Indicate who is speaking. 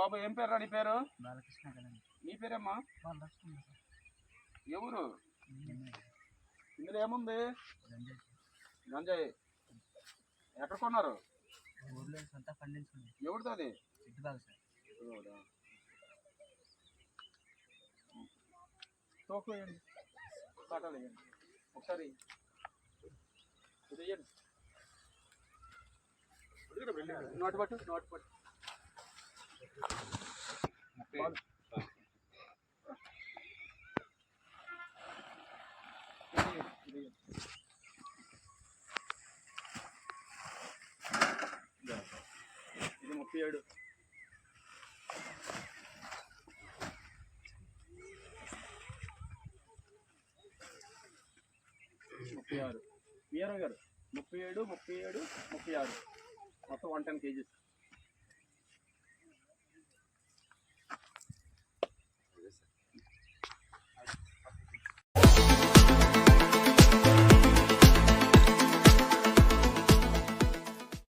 Speaker 1: బాబు ఏం పేరు నీ పేరు?
Speaker 2: బాలకృష్ణ
Speaker 1: నీ పేరేమ్మా? ఎవరు? ఇందులో ఏముంది?
Speaker 2: గంజాయి
Speaker 1: ఎక్కడ కొన్నారు?
Speaker 2: ఊర్లో సొంత
Speaker 1: ఎవరిది అది?
Speaker 2: ఇటుబాగు సార్.
Speaker 1: ఎవడా? తోకు వేయండి. కాటాలు వేయండి. ఒకసారి ఇది వేయండి. నోటి పట్టు నోటి పట్టు. ఇది ముప్పై ఏడు ముప్పై ఆరు వీరం గారు ముప్పై ఏడు ముప్పై ఏడు ముప్పై ఆరు మొత్తం వన్ టెన్ కేజీస్